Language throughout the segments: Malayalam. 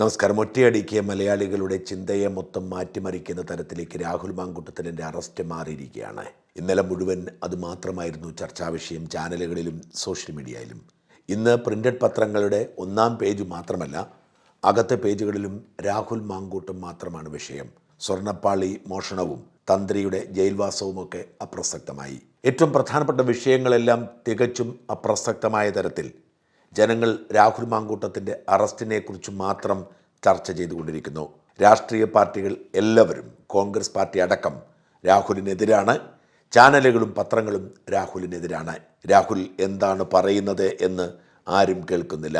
നമസ്കാരം. ഒറ്റയടിക്ക് മലയാളികളുടെ ചിന്തയെ മൊത്തം മാറ്റിമറിക്കുന്ന തരത്തിലേക്ക് രാഹുൽ മാങ്കുട്ടത്തിന്റെ അറസ്റ്റ് മാറിയിരിക്കുകയാണ്. ഇന്നലെ മുഴുവൻ അത് മാത്രമായിരുന്നു ചർച്ചാ വിഷയം ചാനലുകളിലും സോഷ്യൽ മീഡിയയിലും. ഇന്ന് പ്രിന്റഡ് പത്രങ്ങളുടെ ഒന്നാം പേജ് മാത്രമല്ല അകത്തെ പേജുകളിലും രാഹുൽ മാങ്കൂട്ടും മാത്രമാണ് വിഷയം. സ്വർണപ്പാളി മോഷണവും തന്ത്രിയുടെ ജയിൽവാസവുമൊക്കെ അപ്രസക്തമായി. ഏറ്റവും പ്രധാനപ്പെട്ട വിഷയങ്ങളെല്ലാം തികച്ചും അപ്രസക്തമായ തരത്തിൽ ജനങ്ങൾ രാഹുൽ മാങ്കൂട്ടത്തിന്റെ അറസ്റ്റിനെക്കുറിച്ച് മാത്രം ചർച്ച ചെയ്തുകൊണ്ടിരിക്കുന്നു. രാഷ്ട്രീയ പാർട്ടികൾ എല്ലാവരും കോൺഗ്രസ് പാർട്ടി അടക്കം രാഹുലിനെതിരാണ്. ചാനലുകളും പത്രങ്ങളും രാഹുലിനെതിരാണ്. രാഹുൽ എന്താണ് പറയുന്നത് എന്ന് ആരും കേൾക്കുന്നില്ല.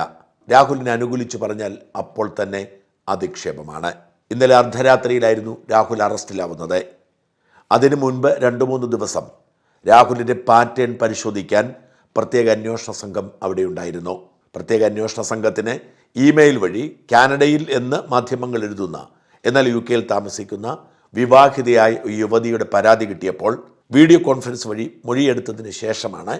രാഹുലിനെ അനുകൂലിച്ച് പറഞ്ഞാൽ അപ്പോൾ തന്നെ അധിക്ഷേപമാണ്. ഇന്നലെ അർദ്ധരാത്രിയിലായിരുന്നു രാഹുൽ അറസ്റ്റിലാവുന്നത്. അതിനു മുൻപ് രണ്ട് മൂന്ന് ദിവസം രാഹുലിന്റെ പാറ്റേൺ പരിശോധിക്കാൻ പ്രത്യേക അന്വേഷണ സംഘം അവിടെ ഉണ്ടായിരുന്നു. പ്രത്യേക അന്വേഷണ സംഘത്തിന് ഇമെയിൽ വഴി കാനഡയിൽ എന്ന് മാധ്യമങ്ങൾ എഴുതുന്ന എന്നാൽ യു കെയിൽ താമസിക്കുന്ന വിവാഹിതയായ യുവതിയുടെ പരാതി കിട്ടിയപ്പോൾ വീഡിയോ കോൺഫറൻസ് വഴി മൊഴിയെടുത്തതിന് ശേഷമാണ്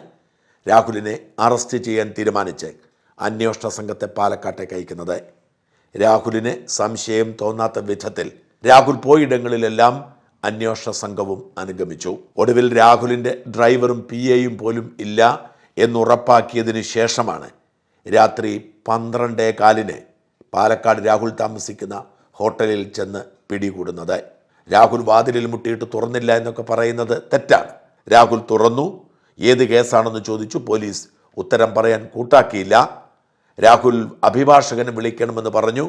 രാഹുലിനെ അറസ്റ്റ് ചെയ്യാൻ തീരുമാനിച്ച് അന്വേഷണ സംഘത്തെ പാലക്കാട്ടേക്ക് അയക്കുന്നത്. രാഹുലിന് സംശയം തോന്നാത്ത വിധത്തിൽ രാഹുൽ പോയിടങ്ങളിലെല്ലാം അന്വേഷണ സംഘവും അനുഗമിച്ചു. ഒടുവിൽ രാഹുലിന്റെ ഡ്രൈവറും പി എയും പോലും ഇല്ല. എന്നുറപ്പാക്കിയതിനു ശേഷമാണ് രാത്രി പന്ത്രണ്ടേ കാലിന് പാലക്കാട് രാഹുൽ താമസിക്കുന്ന ഹോട്ടലിൽ ചെന്ന് പിടികൂടുന്നത്. രാഹുൽ വാതിലിൽ മുട്ടിയിട്ട് തുറന്നില്ല എന്നൊക്കെ പറയുന്നത് തെറ്റാണ്. രാഹുൽ തുറന്നു. ഏത് കേസാണെന്ന് ചോദിച്ചു പോലീസ് ഉത്തരം പറയാൻ കൂട്ടാക്കിയില്ല. രാഹുൽ അഭിഭാഷകനെ വിളിക്കണമെന്ന് പറഞ്ഞു.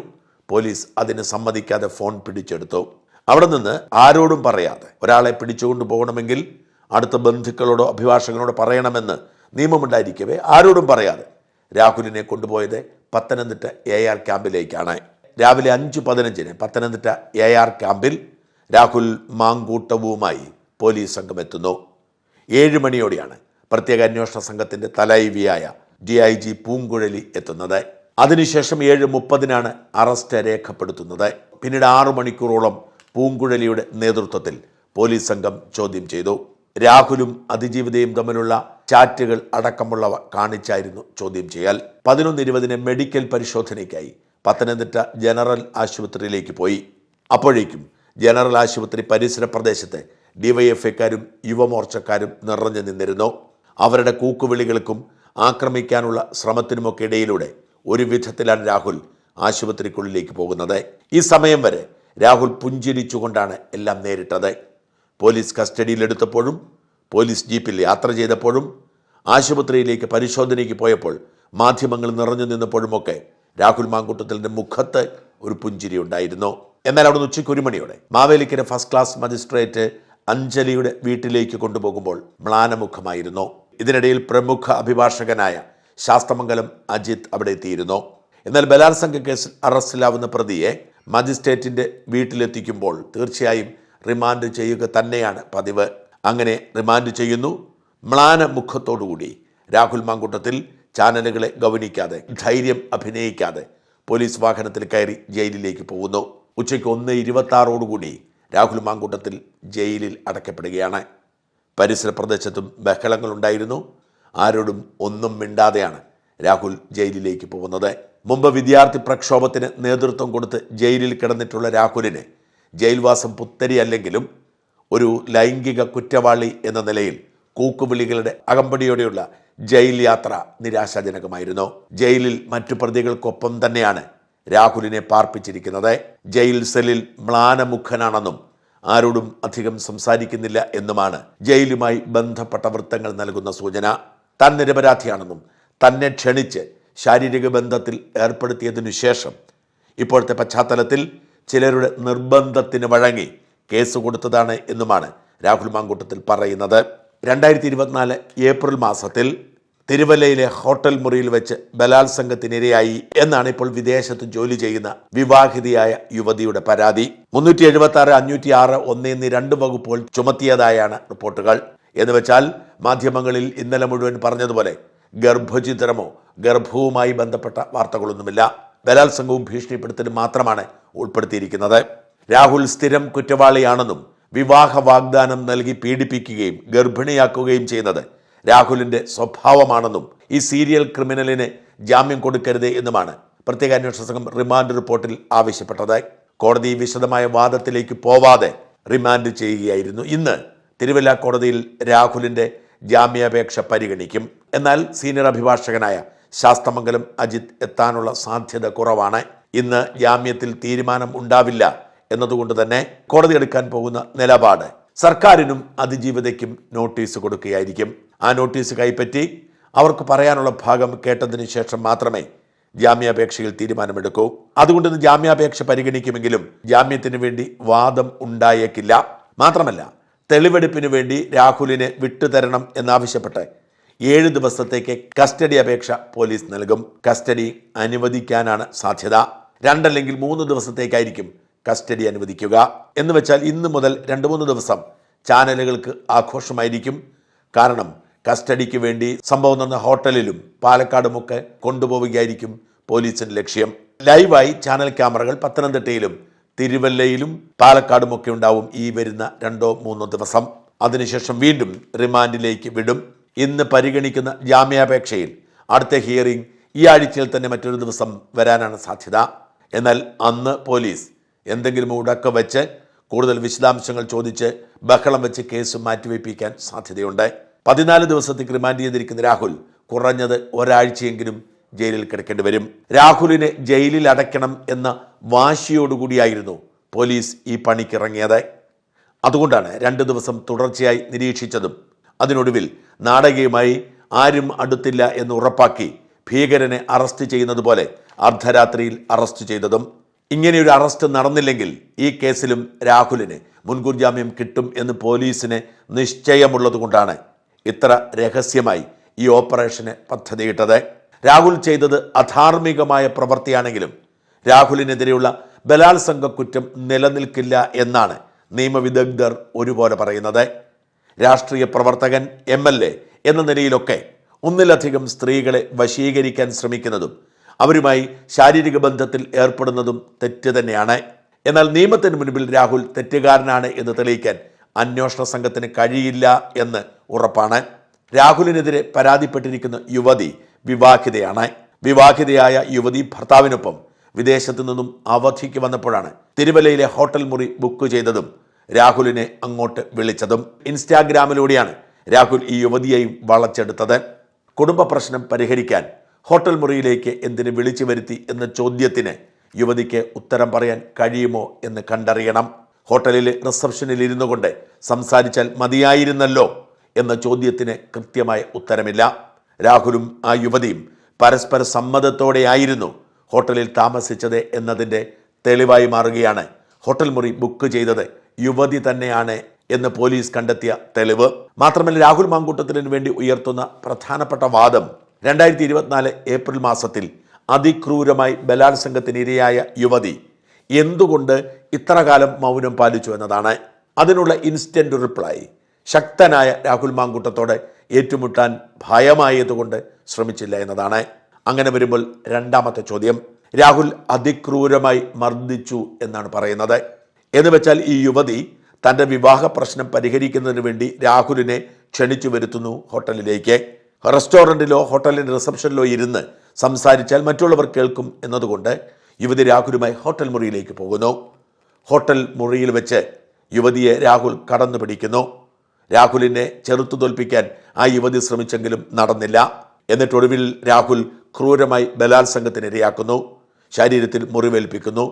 പോലീസ് അതിന് സമ്മതിക്കാതെ ഫോൺ പിടിച്ചെടുത്തു. അവിടെ നിന്ന് ആരോടും പറയാതെ ഒരാളെ പിടിച്ചുകൊണ്ട് പോകണമെങ്കിൽ അടുത്ത ബന്ധുക്കളോടോ അഭിഭാഷകനോടോ പറയണമെന്ന് നിയമമുണ്ടായിരിക്കവേ ആരോടും പറയാതെ. രാഹുലിനെ കൊണ്ടുപോയത് പത്തനംതിട്ട എ ആർ ക്യാമ്പിലേക്കാണ്. രാവിലെ അഞ്ച് പതിനഞ്ചിന് പത്തനംതിട്ട എ ആർ ക്യാമ്പിൽ രാഹുൽ മാങ്കൂട്ടവുമായി പോലീസ് സംഘം എത്തുന്നു ഏഴ് മണിയോടെയാണ് പ്രത്യേക അന്വേഷണ സംഘത്തിന്റെ തലൈവിയായ ഡി ഐ ജി പൂങ്കുഴലി എത്തുന്നത്. അതിനുശേഷം ഏഴ് മുപ്പതിനാണ് അറസ്റ്റ് രേഖപ്പെടുത്തുന്നത്. പിന്നീട് ആറു മണിക്കൂറോളം പൂങ്കുഴലിയുടെ നേതൃത്വത്തിൽ പോലീസ് സംഘം ചോദ്യം ചെയ്തു. രാഹുലും അതിജീവിതയും തമ്മിലുള്ള ചാറ്റുകൾ അടക്കമുള്ളവ കാണിച്ചായിരുന്നു ചോദ്യം ചെയ്യൽ. പതിനൊന്ന് ഇരുപതിന് മെഡിക്കൽ പരിശോധനയ്ക്കായി പത്തനംതിട്ട ജനറൽ ആശുപത്രിയിലേക്ക് പോയി. അപ്പോഴേക്കും ജനറൽ ആശുപത്രി പരിസര പ്രദേശത്ത് ഡിവൈഎഫ്ഐക്കാരും യുവമോർച്ചക്കാരും നിറഞ്ഞു നിന്നിരുന്നു. അവരുടെ കൂക്കുവിളികൾക്കും ആക്രമിക്കാനുള്ള ശ്രമത്തിനുമൊക്കെ ഇടയിലൂടെ ഒരു വിധത്തിലാണ് രാഹുൽ ആശുപത്രിക്കുള്ളിലേക്ക് പോകുന്നത്. ഈ സമയം വരെ രാഹുൽ പുഞ്ചിരിച്ചുകൊണ്ടാണ് എല്ലാം നേരിട്ടത്. പോലീസ് കസ്റ്റഡിയിലെടുത്തപ്പോഴും പോലീസ് ജീപ്പിൽ യാത്ര ചെയ്തപ്പോഴും ആശുപത്രിയിലേക്ക് പരിശോധനയ്ക്ക് പോയപ്പോൾ മാധ്യമങ്ങൾ നിറഞ്ഞു നിന്നപ്പോഴുമൊക്കെ രാഹുൽ മാങ്കൂട്ടത്തിലിന്റെ മുഖത്ത് ഒരു പുഞ്ചിരി ഉണ്ടായിരുന്നു. എന്നാൽ അവിടുന്ന് ഉച്ചയ്ക്ക് ഒരു മണിയോടെ മാവേലിക്കര ഫസ്റ്റ് ക്ലാസ് മജിസ്ട്രേറ്റ് അഞ്ജലിയുടെ വീട്ടിലേക്ക് കൊണ്ടുപോകുമ്പോൾ മ്ലാനമുഖമായിരുന്നു. ഇതിനിടയിൽ പ്രമുഖ അഭിഭാഷകനായ ശാസ്തമംഗലം അജിത് അവിടെ എത്തിയിരുന്നു. എന്നാൽ ബലാത്സംഗ കേസിൽ അറസ്റ്റിലാവുന്ന പ്രതിയെ മജിസ്ട്രേറ്റിന്റെ വീട്ടിലെത്തിക്കുമ്പോൾ തീർച്ചയായും റിമാൻഡ് ചെയ്യുക തന്നെയാണ് പതിവ്. അങ്ങനെ റിമാൻഡ് ചെയ്യുന്നു. മ്ലാന മുഖത്തോടുകൂടി രാഹുൽ മാങ്കൂട്ടത്തിൽ ചാനലുകളെ ഗവനിക്കാതെ ധൈര്യം അഭിനയിക്കാതെ പോലീസ് വാഹനത്തിൽ കയറി ജയിലിലേക്ക് പോകുന്നു. ഉച്ചയ്ക്ക് ഒന്ന് ഇരുപത്തി ആറോടുകൂടി രാഹുൽ മാങ്കൂട്ടത്തിൽ ജയിലിൽ അടയ്ക്കപ്പെടുകയാണ്. പരിസര പ്രദേശത്തും ബഹളങ്ങളുണ്ടായിരുന്നു. ആരോടും ഒന്നും മിണ്ടാതെയാണ് രാഹുൽ ജയിലിലേക്ക് പോകുന്നത്. മുമ്പ് വിദ്യാർത്ഥി പ്രക്ഷോഭത്തിന് നേതൃത്വം കൊടുത്ത് ജയിലിൽ കിടന്നിട്ടുള്ള രാഹുലിന് ജയിൽവാസം പുത്തരി അല്ലെങ്കിലും ഒരു ലൈംഗിക കുറ്റവാളി എന്ന നിലയിൽ കൂക്കുവിളികളുടെ അകമ്പടിയോടെയുള്ള ജയിൽ യാത്ര നിരാശാജനകമായിരുന്നു. ജയിലിൽ മറ്റു പ്രതികൾക്കൊപ്പം തന്നെയാണ് രാഹുലിനെ പാർപ്പിച്ചിരിക്കുന്നത്. ജയിൽ സെല്ലിൽ മ്ലാനമുഖനാണെന്നും ആരോടും അധികം സംസാരിക്കുന്നില്ല എന്നുമാണ് ജയിലുമായി ബന്ധപ്പെട്ട വൃത്തങ്ങൾ നൽകുന്ന സൂചന. താൻ നിരപരാധിയാണെന്നും തന്നെ ക്ഷണിച്ച് ശാരീരിക ബന്ധത്തിൽ ഏർപ്പെടുത്തിയതിനു ശേഷം ഇപ്പോഴത്തെ പശ്ചാത്തലത്തിൽ ചിലരുടെ നിർബന്ധത്തിന് വഴങ്ങി കേസ് കൊടുത്തതാണ് എന്നുമാണ് രാഹുൽ മാങ്കൂട്ടത്തിൽ പറയുന്നത്. രണ്ടായിരത്തി ഇരുപത്തിനാല് ഏപ്രിൽ മാസത്തിൽ തിരുവല്ലയിലെ ഹോട്ടൽ മുറിയിൽ വെച്ച് ബലാത്സംഗത്തിനിരയായി എന്നാണ് ഇപ്പോൾ വിദേശത്ത് ജോലി ചെയ്യുന്ന വിവാഹിതയായ യുവതിയുടെ പരാതി. മുന്നൂറ്റി എഴുപത്തി ആറ് അഞ്ഞൂറ്റി ആറ് ഒന്ന് എന്നീ രണ്ട് വകുപ്പുകൾ ചുമത്തിയതായാണ് റിപ്പോർട്ടുകൾ. എന്ന് വെച്ചാൽ മാധ്യമങ്ങളിൽ ഇന്നലെ മുഴുവൻ പറഞ്ഞതുപോലെ ഗർഭചിത്രമോ ഗർഭവുമായി ബന്ധപ്പെട്ട വാർത്തകളൊന്നുമില്ല. ബലാത്സംഗവും ഭീഷണിപ്പെടുത്തലും മാത്രമാണ് ഉൾപ്പെടുത്തിയിരിക്കുന്നത്. രാഹുൽ സ്ഥിരം കുറ്റവാളിയാണെന്നും വിവാഹ വാഗ്ദാനം നൽകി പീഡിപ്പിക്കുകയും ഗർഭിണിയാക്കുകയും ചെയ്യുന്നത് രാഹുലിന്റെ സ്വഭാവമാണെന്നും ഈ സീരിയൽ ക്രിമിനലിന് ജാമ്യം കൊടുക്കരുത് എന്നുമാണ് പ്രത്യേക അന്വേഷണ സംഘം റിമാൻഡ് റിപ്പോർട്ടിൽ ആവശ്യപ്പെട്ടത്. കോടതി വിശദമായ വാദത്തിലേക്ക് പോവാതെ റിമാൻഡ് ചെയ്യുകയായിരുന്നു. ഇന്ന് തിരുവല്ല കോടതിയിൽ രാഹുലിന്റെ ജാമ്യാപേക്ഷ പരിഗണിക്കും. എന്നാൽ സീനിയർ അഭിഭാഷകനായ ശാസ്തമംഗലം അജിത് എത്താനുള്ള സാധ്യത കുറവാണ്. ഇന്ന് ജാമ്യത്തിൽ തീരുമാനം ഉണ്ടാവില്ല. എന്നതുകൊണ്ട് തന്നെ കോടതി എടുക്കാൻ പോകുന്ന നിലപാട്. സർക്കാരിനും അതിജീവിതയ്ക്കും നോട്ടീസ് കൊടുക്കുകയായിരിക്കും. ആ നോട്ടീസ് കൈപ്പറ്റി അവർക്ക് പറയാനുള്ള ഭാഗം കേട്ടതിന് ശേഷം മാത്രമേ ജാമ്യാപേക്ഷയിൽ തീരുമാനമെടുക്കൂ. അതുകൊണ്ട് ഇന്ന് ജാമ്യാപേക്ഷ പരിഗണിക്കുമെങ്കിലും ജാമ്യത്തിന് വേണ്ടി വാദം ഉണ്ടായേക്കില്ല. മാത്രമല്ല തെളിവെടുപ്പിന് വേണ്ടി രാഹുലിനെ വിട്ടുതരണം എന്നാവശ്യപ്പെട്ട് ഏഴ് ദിവസത്തേക്ക് കസ്റ്റഡി അപേക്ഷ പോലീസ് നൽകും. കസ്റ്റഡി അനുവദിക്കാനാണ് സാധ്യത. രണ്ടല്ലെങ്കിൽ മൂന്ന് ദിവസത്തേക്കായിരിക്കും കസ്റ്റഡി അനുവദിക്കുക എന്ന് വെച്ചാൽ ഇന്ന് മുതൽ രണ്ട് മൂന്ന് ദിവസം ചാനലുകൾക്ക് ആഘോഷമായിരിക്കും. കാരണം കസ്റ്റഡിക്ക് വേണ്ടി സംഭവം നടന്ന ഹോട്ടലിലും പാലക്കാടുമൊക്കെ കൊണ്ടുപോവുകയായിരിക്കും പോലീസിന്റെ ലക്ഷ്യം. ലൈവായി ചാനൽ ക്യാമറകൾ പത്തനംതിട്ടയിലും തിരുവല്ലയിലും പാലക്കാടുമൊക്കെ ഉണ്ടാവും ഈ വരുന്ന രണ്ടോ മൂന്നോ ദിവസം. അതിനുശേഷം വീണ്ടും റിമാൻഡിലേക്ക് വിടും. ഇന്ന് പരിഗണിക്കുന്ന ജാമ്യാപേക്ഷയിൽ അടുത്ത ഹിയറിംഗ് ഈ ആഴ്ചയിൽ തന്നെ മറ്റൊരു ദിവസം വരാനാണ് സാധ്യത. എന്നാൽ അന്ന് പോലീസ് എന്തെങ്കിലും ഉടക്ക വെച്ച് കൂടുതൽ വിശദാംശങ്ങൾ ചോദിച്ച് ബഹളം വെച്ച് കേസ് മാറ്റിവെപ്പിക്കാൻ സാധ്യതയുണ്ട്. പതിനാല് ദിവസത്തേക്ക് റിമാൻഡ് ചെയ്തിരിക്കുന്ന രാഹുൽ കുറഞ്ഞത് ഒരാഴ്ചയെങ്കിലും ജയിലിൽ കിടക്കേണ്ടി വരും. രാഹുലിനെ ജയിലിൽ അടയ്ക്കണം എന്ന വാശിയോടുകൂടിയായിരുന്നു പോലീസ് ഈ പണിക്കിറങ്ങിയത്. അതുകൊണ്ടാണ് രണ്ട് ദിവസം തുടർച്ചയായി നിരീക്ഷിച്ചതും. അതിനൊടുവിൽ നാടകീയമായി ആരും അടുത്തില്ല എന്ന് ഉറപ്പാക്കി ഭീകരനെ അറസ്റ്റ് ചെയ്യുന്നത് പോലെ അർദ്ധരാത്രിയിൽ അറസ്റ്റ് ചെയ്തതും. ഇങ്ങനെയൊരു അറസ്റ്റ് നടന്നില്ലെങ്കിൽ ഈ കേസിലും രാഹുലിന് മുൻകൂർ ജാമ്യം കിട്ടും എന്ന് പോലീസിന് നിശ്ചയമുള്ളതുകൊണ്ടാണ് ഇത്ര രഹസ്യമായി ഈ ഓപ്പറേഷന് പദ്ധതിയിട്ടത് രാഹുൽ ചെയ്തത് അധാർമികമായ പ്രവൃത്തിയാണെങ്കിലും രാഹുലിനെതിരെയുള്ള ബലാത്സംഗ കുറ്റം നിലനിൽക്കില്ല എന്നാണ് നിയമവിദഗ്ധർ ഒരുപോലെ പറയുന്നത്. രാഷ്ട്രീയ പ്രവർത്തകൻ എം എന്ന നിലയിലൊക്കെ ഒന്നിലധികം സ്ത്രീകളെ വശീകരിക്കാൻ ശ്രമിക്കുന്നതും അവരുമായി ശാരീരിക ബന്ധത്തിൽ ഏർപ്പെടുന്നതും തെറ്റ് തന്നെയാണ്. എന്നാൽ നിയമത്തിന് മുൻപിൽ രാഹുൽ തെറ്റുകാരനാണ് എന്ന് തെളിയിക്കാൻ അന്വേഷണ സംഘത്തിന് കഴിയില്ല എന്ന് ഉറപ്പാണ്. രാഹുലിനെതിരെ പരാതിപ്പെട്ടിരിക്കുന്ന യുവതി വിവാഹിതയാണ്. വിവാഹിതയായ യുവതി ഭർത്താവിനൊപ്പം വിദേശത്തു നിന്നും അവധിക്ക് വന്നപ്പോഴാണ് തിരുവല്ലയിലെ ഹോട്ടൽ മുറി ബുക്ക് ചെയ്തതും രാഹുലിനെ അങ്ങോട്ട് വിളിച്ചതും. ഇൻസ്റ്റാഗ്രാമിലൂടെയാണ് രാഹുൽ ഈ യുവതിയെയും വളച്ചെടുത്തത്. കുടുംബ പ്രശ്നം പരിഹരിക്കാൻ ഹോട്ടൽ മുറിയിലേക്ക് എന്തിന് വിളിച്ചു വരുത്തി എന്ന ചോദ്യത്തിന് യുവതിക്ക് ഉത്തരം പറയാൻ കഴിയുമോ എന്ന് കണ്ടറിയണം. ഹോട്ടലിലെ റിസപ്ഷനിൽ ഇരുന്നു കൊണ്ട് സംസാരിച്ചാൽ മതിയായിരുന്നല്ലോ എന്ന ചോദ്യത്തിന് കൃത്യമായ ഉത്തരമില്ല. രാഹുലും ആ യുവതിയും പരസ്പര സമ്മതത്തോടെയായിരുന്നു ഹോട്ടലിൽ താമസിച്ചത് എന്നതിന്റെ തെളിവായി മാറുകയാണ്. ഹോട്ടൽ മുറി ബുക്ക് ചെയ്തത് യുവതി തന്നെയാണ് എന്ന് പോലീസ് കണ്ടെത്തിയ തെളിവ്. മാത്രമല്ല രാഹുൽ മാങ്കൂട്ടത്തിന് വേണ്ടി ഉയർത്തുന്ന പ്രധാനപ്പെട്ട വാദം രണ്ടായിരത്തി ഇരുപത്തിനാല് ഏപ്രിൽ മാസത്തിൽ അതിക്രൂരമായി ബലാത്സംഗത്തിന് ഇരയായ യുവതി എന്തുകൊണ്ട് ഇത്രകാലം മൗനം പാലിച്ചു എന്നതാണ്. അതിനുള്ള ഇൻസ്റ്റന്റ് റിപ്ലൈ ശക്തനായ രാഹുൽ മാങ്കൂട്ടത്തോടെ ഏറ്റുമുട്ടാൻ ഭയമായതുകൊണ്ട് ശ്രമിച്ചില്ല എന്നതാണ്. അങ്ങനെ വരുമ്പോൾ രണ്ടാമത്തെ ചോദ്യം രാഹുൽ അതിക്രൂരമായി മർദ്ദിച്ചു എന്നാണ് പറയുന്നത്. എന്ന് വെച്ചാൽ ഈ യുവതി തന്റെ വിവാഹ പ്രശ്നം പരിഹരിക്കുന്നതിന് വേണ്ടി രാഹുലിനെ ക്ഷണിച്ചു വരുത്തുന്നു ഹോട്ടലിലേക്ക്. റെസ്റ്റോറന്റിലോ ഹോട്ടലിന്റെ റിസപ്ഷനിലോ ഇരുന്ന് സംസാരിച്ചാൽ മറ്റുള്ളവർ കേൾക്കും എന്നതുകൊണ്ട് യുവതി രാഹുലുമായി ഹോട്ടൽ മുറിയിലേക്ക് പോകുന്നു. ഹോട്ടൽ മുറിയിൽ വെച്ച് യുവതിയെ രാഹുൽ കടന്നു പിടിക്കുന്നു രാഹുലിനെ ചെറുത്തു തോൽപ്പിക്കാൻ ആ യുവതി ശ്രമിച്ചെങ്കിലും നടന്നില്ല. എന്നിട്ടൊടുവിൽ രാഹുൽ ക്രൂരമായി ബലാത്സംഗത്തിന് ഇരയാക്കുന്നു. ശരീരത്തിൽ മുറിവേൽപ്പിക്കുന്നു.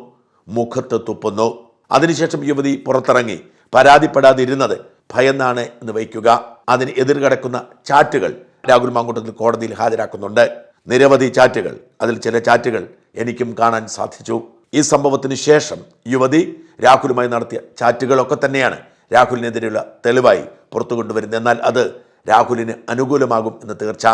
മുഖത്ത് തുപ്പുന്നു. അതിനുശേഷം യുവതി പുറത്തിറങ്ങി പരാതിപ്പെടാതിരുന്നത് ഭയന്നാണ് എന്ന് വയ്ക്കുക. അതിന് എതിർകിടക്കുന്ന ചാറ്റുകൾ രാഹുൽ മാങ്കൂട്ടത്തിൽ കോടതിയിൽ ഹാജരാക്കുന്നുണ്ട്. നിരവധി ചാറ്റുകൾ അതിൽ ചില ചാറ്റുകൾ എനിക്കും കാണാൻ സാധിച്ചു. ഈ സംഭവത്തിന് ശേഷം യുവതി രാഹുലുമായി നടത്തിയ ചാറ്റുകളൊക്കെ തന്നെയാണ് രാഹുലിനെതിരെയുള്ള തെളിവായി പുറത്തു കൊണ്ടുവരുന്നത്. എന്നാൽ അത് രാഹുലിന് അനുകൂലമാകും എന്ന് തീർച്ച.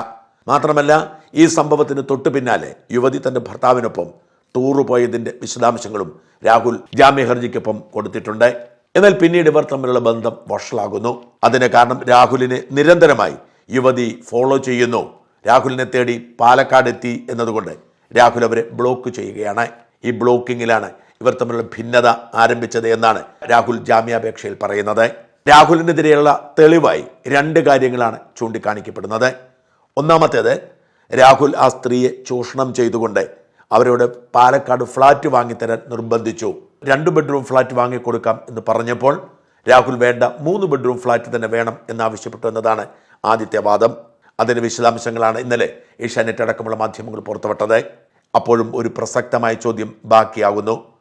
മാത്രമല്ല ഈ സംഭവത്തിന് തൊട്ടു പിന്നാലെ യുവതി തന്റെ ഭർത്താവിനൊപ്പം ടൂറ് പോയതിന്റെ വിശദാംശങ്ങളും രാഹുൽ ജാമ്യ ഹർജിക്കൊപ്പം കൊടുത്തിട്ടുണ്ട്. എന്നാൽ പിന്നീട് ഇവർ തമ്മിലുള്ള ബന്ധം വഷളാകുന്നു. അതിന് കാരണം രാഹുലിനെ നിരന്തരമായി യുവതി ഫോളോ ചെയ്യുന്നു. രാഹുലിനെ തേടി പാലക്കാട് എത്തി എന്നതുകൊണ്ട് രാഹുൽ അവരെ ബ്ലോക്ക് ചെയ്യുകയാണ്. ഈ ബ്ലോക്കിങ്ങിലാണ് ഇവർ തമ്മിലുള്ള ഭിന്നത ആരംഭിച്ചത് എന്നാണ് രാഹുൽ ജാമ്യാപേക്ഷയിൽ പറയുന്നത്. രാഹുലിനെതിരെയുള്ള തെളിവായി രണ്ട് കാര്യങ്ങളാണ് ചൂണ്ടിക്കാണിക്കപ്പെടുന്നത്. ഒന്നാമത്തേത് രാഹുൽ ആ സ്ത്രീയെ ചൂഷണം ചെയ്തുകൊണ്ട് അവരോട് പാലക്കാട് ഫ്ലാറ്റ് വാങ്ങിത്തരാൻ നിർബന്ധിച്ചു. രണ്ട് ബെഡ്റൂം ഫ്ലാറ്റ് വാങ്ങിക്കൊടുക്കാം എന്ന് പറഞ്ഞപ്പോൾ രാഹുൽ വേണ്ട മൂന്ന് ബെഡ്റൂം ഫ്ലാറ്റ് തന്നെ വേണം എന്നാവശ്യപ്പെട്ടു എന്നതാണ് ആദ്യത്തെ വാദം അതിന്റെ വിശദാംശങ്ങളാണ് ഇന്നലെ ഏഷ്യാനെറ്റ് അടക്കമുള്ള മാധ്യമങ്ങൾ പുറത്തുവിട്ടത്. അപ്പോഴും ഒരു പ്രസക്തമായ ചോദ്യം ബാക്കിയാകുന്നു.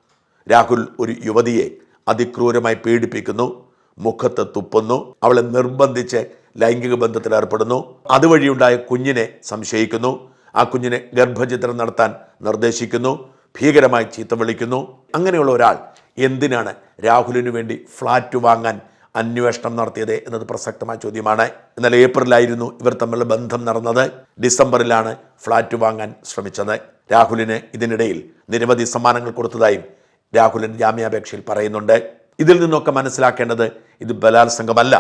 രാഹുൽ ഒരു യുവതിയെ അതിക്രൂരമായി പീഡിപ്പിക്കുന്നു. മുഖത്ത് തുപ്പുന്നു. അവളെ നിർബന്ധിച്ച് ലൈംഗിക ബന്ധത്തിൽ ഏർപ്പെടുന്നു. അതുവഴിയുണ്ടായ കുഞ്ഞിനെ സംശയിക്കുന്നു. ആ കുഞ്ഞിനെ ഗർഭചിത്രം നടത്താൻ നിർദ്ദേശിക്കുന്നു. ഭീകരമായി ചീത്ത വിളിക്കുന്നു. അങ്ങനെയുള്ള ഒരാൾ എന്തിനാണ് രാഹുലിനു വേണ്ടി ഫ്ലാറ്റ് വാങ്ങാൻ അന്വേഷണം നടത്തിയത് എന്നത് പ്രസക്തമായ ചോദ്യമാണ്. എന്നാൽ ഏപ്രിലായിരുന്നു ഇവർ തമ്മിലുള്ള ബന്ധം നടന്നത്. ഡിസംബറിലാണ് ഫ്ളാറ്റ് വാങ്ങാൻ ശ്രമിച്ചത്. രാഹുലിന് ഇതിനിടയിൽ നിരവധി സമ്മാനങ്ങൾ കൊടുത്തതായും രാഹുലിൻ ജാമ്യാപേക്ഷയിൽ പറയുന്നുണ്ട്. ഇതിൽ നിന്നൊക്കെ മനസ്സിലാക്കേണ്ടത് ഇത് ബലാത്സംഗമല്ല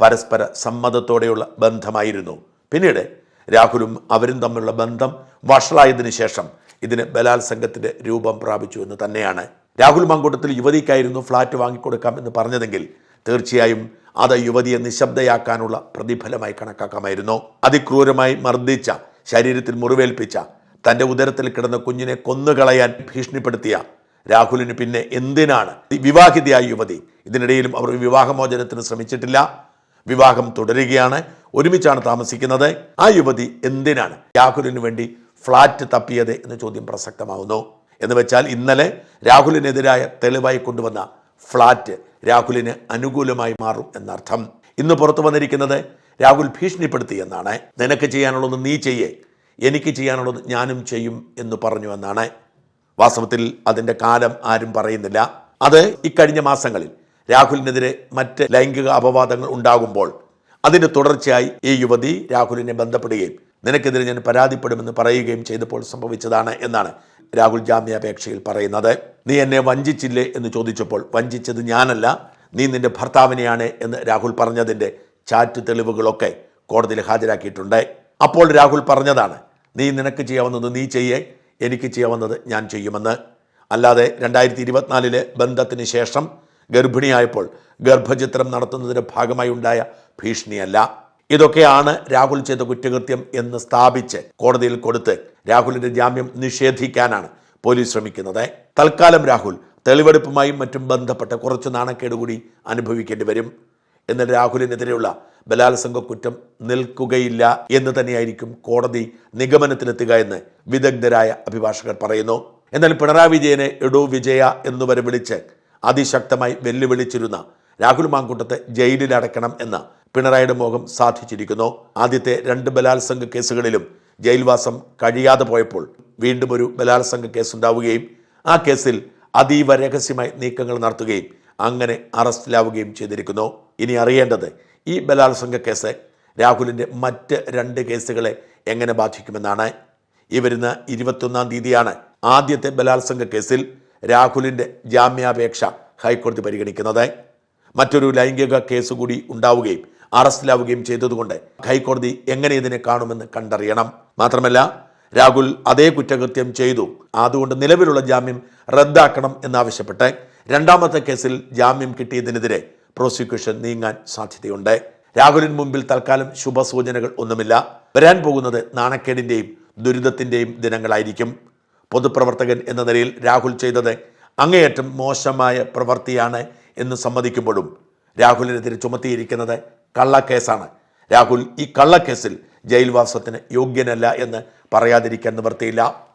പരസ്പര സമ്മതത്തോടെയുള്ള ബന്ധമായിരുന്നു. പിന്നീട് രാഹുലും അവരും തമ്മിലുള്ള ബന്ധം വഷളായതിനു ശേഷം ഇതിന് ബലാത്സംഗത്തിന്റെ രൂപം പ്രാപിച്ചു എന്ന് തന്നെയാണ്. രാഹുൽ മങ്കൂട്ടത്തിൽ യുവതിക്കായിരുന്നു ഫ്ളാറ്റ് വാങ്ങിക്കൊടുക്കാം എന്ന് പറഞ്ഞതെങ്കിൽ തീർച്ചയായും അത് യുവതിയെ നിശബ്ദയാക്കാനുള്ള പ്രതിഫലമായി കണക്കാക്കാമായിരുന്നു. അതിക്രൂരമായി മർദ്ദിച്ച ശരീരത്തിൽ മുറിവേൽപ്പിച്ച തന്റെ ഉദരത്തിൽ കിടന്ന കുഞ്ഞിനെ കൊന്നുകളയാൻ ഭീഷണിപ്പെടുത്തിയ രാഹുലിന് പിന്നെ എന്തിനാണ് വിവാഹിതയായ യുവതി? ഇതിനിടയിലും അവർ വിവാഹമോചനത്തിന് ശ്രമിച്ചിട്ടില്ല. വിവാഹം തുടരുകയാണ്. ഒരുമിച്ചാണ് താമസിക്കുന്നത്. ആ യുവതി എന്തിനാണ് രാഹുലിന് വേണ്ടി ഫ്ലാറ്റ് തപ്പിയത് എന്ന ചോദ്യം പ്രസക്തമാവുന്നു. എന്ന് വെച്ചാൽ ഇന്നലെ രാഹുലിനെതിരായ തെളിവായി കൊണ്ടുവന്ന ഫ്ലാറ്റ് രാഹുലിന് അനുകൂലമായി മാറും എന്നർത്ഥം. ഇന്ന് പുറത്തു വന്നിരിക്കുന്നത് രാഹുൽ ഭീഷണിപ്പെടുത്തി എന്നാണ്. നിനക്ക് ചെയ്യാനുള്ളത് നീ ചെയ്യേ. എനിക്ക് ചെയ്യാനുള്ളത് ഞാനും ചെയ്യും എന്ന് പറഞ്ഞു എന്നാണ്. വാസ്തവത്തിൽ അതിന്റെ കാലം ആരും പറയുന്നില്ല. അത് ഇക്കഴിഞ്ഞ മാസങ്ങളിൽ രാഹുലിനെതിരെ മറ്റ് ലൈംഗിക അപവാദങ്ങൾ ഉണ്ടാകുമ്പോൾ അതിന്റെ തുടർച്ചയായി ഈ യുവതി രാഹുലിനെ ബന്ധപ്പെടുകയും നിനക്കെതിരെ ഞാൻ പരാതിപ്പെടുമെന്ന് പറയുകയും ചെയ്തപ്പോൾ സംഭവിച്ചതാണ് എന്നാണ്. രാഹുൽ ജാമ്യാപേക്ഷയിൽ പറയുന്നത് നീ എന്നെ വഞ്ചിച്ചില്ലേ? എന്ന് ചോദിച്ചപ്പോൾ വഞ്ചിച്ചത് ഞാനല്ല. നീ നിന്റെ ഭർത്താവിനെയാണ് എന്ന് രാഹുൽ പറഞ്ഞതിന്റെ ചാറ്റ് തെളിവുകളൊക്കെ കോടതിയിൽ ഹാജരാക്കിയിട്ടുണ്ട്. അപ്പോൾ രാഹുൽ പറഞ്ഞതാണ് നീ നിനക്ക് ചെയ്യാവുന്നത് നീ ചെയ്യേ എനിക്ക് ചെയ്യാവുന്നത് ഞാൻ ചെയ്യുമെന്ന്. അല്ലാതെ രണ്ടായിരത്തി ഇരുപത്തിനാലിലെ ബന്ധത്തിന് ശേഷം ഗർഭിണിയായപ്പോൾ ഗർഭചിത്രം നടത്തുന്നതിന്റെ ഭാഗമായി ഉണ്ടായ ഭീഷണിയല്ല. ഇതൊക്കെയാണ് രാഹുൽ ചെയ്ത കുറ്റകൃത്യം എന്ന് സ്ഥാപിച്ച് കോടതിയിൽ കൊടുത്ത് രാഹുലിന്റെ ജാമ്യം നിഷേധിക്കാനാണ് പോലീസ് ശ്രമിക്കുന്നത്. തൽക്കാലം രാഹുൽ തെളിവെടുപ്പുമായും മറ്റും ബന്ധപ്പെട്ട കുറച്ച് നാണക്കേട് കൂടി അനുഭവിക്കേണ്ടി വരും. എന്നാൽ രാഹുലിനെതിരെയുള്ള ബലാത്സംഗ കുറ്റം നിൽക്കുകയില്ല എന്ന് തന്നെയായിരിക്കും കോടതി നിഗമനത്തിലെത്തുക എന്ന് വിദഗ്ധരായ അഭിഭാഷകർ പറയുന്നു. എന്നാൽ പിണറായി വിജയനെ എടോ വിജയ എന്നുവരെ വിളിച്ച് അതിശക്തമായി വെല്ലുവിളിച്ചിരുന്ന രാഹുൽ മാങ്കൂട്ടത്തെ ജയിലിൽ അടയ്ക്കണം എന്ന പിണറായിയുടെ മോഹം സാധിച്ചിരിക്കുന്നു. ആദ്യത്തെ രണ്ട് ബലാത്സംഗ കേസുകളിലും ജയിൽവാസം കഴിയാതെ പോയപ്പോൾ വീണ്ടും ഒരു ബലാത്സംഗ കേസ് ഉണ്ടാവുകയും ആ കേസിൽ അതീവ രഹസ്യമായി നീക്കങ്ങൾ നടത്തുകയും അങ്ങനെ അറസ്റ്റിലാവുകയും ചെയ്തിരിക്കുന്നു. ഇനി അറിയേണ്ടത് ഈ ബലാത്സംഗ കേസ് രാഹുലിന്റെ മറ്റ് രണ്ട് കേസുകളെ എങ്ങനെ ബാധിക്കുമെന്നാണ്. ഈ വരുന്ന ഇരുപത്തൊന്നാം തീയതിയാണ് ആദ്യത്തെ ബലാത്സംഗ കേസിൽ രാഹുലിന്റെ ജാമ്യാപേക്ഷ ഹൈക്കോടതി പരിഗണിക്കുന്നത്. മറ്റൊരു ലൈംഗിക കേസ് കൂടി ഉണ്ടാവുകയും അറസ്റ്റിലാവുകയും ചെയ്തതുകൊണ്ട് ഹൈക്കോടതി എങ്ങനെ ഇതിനെ കാണുമെന്ന് കണ്ടറിയണം. മാത്രമല്ല രാഹുൽ അതേ കുറ്റകൃത്യം ചെയ്തു. അതുകൊണ്ട് നിലവിലുള്ള ജാമ്യം റദ്ദാക്കണം എന്നാവശ്യപ്പെട്ട് രണ്ടാമത്തെ കേസിൽ ജാമ്യം കിട്ടിയതിനെതിരെ പ്രോസിക്യൂഷൻ നീങ്ങാൻ സാധ്യതയുണ്ട്. രാഹുലിന് മുമ്പിൽ തൽക്കാലം ശുഭസൂചനകൾ ഒന്നുമില്ല. വരാൻ പോകുന്നത് നാണക്കേടിന്റെയും ദുരിതത്തിന്റെയും ദിനങ്ങളായിരിക്കും. പൊതുപ്രവർത്തകൻ എന്ന നിലയിൽ രാഹുൽ ചെയ്തത് അങ്ങേയറ്റം മോശമായ പ്രവൃത്തിയാണ് എന്ന് സമ്മതിക്കുമ്പോഴും രാഹുലിനെതിരെ ചുമത്തിയിരിക്കുന്നത് കള്ളക്കേസാണ്. രാഹുൽ ഈ കള്ളക്കേസിൽ ജയിൽവാസത്തിന് യോഗ്യനല്ല എന്ന് പറയാതിരിക്കാൻ നിവൃത്തിയില്ല.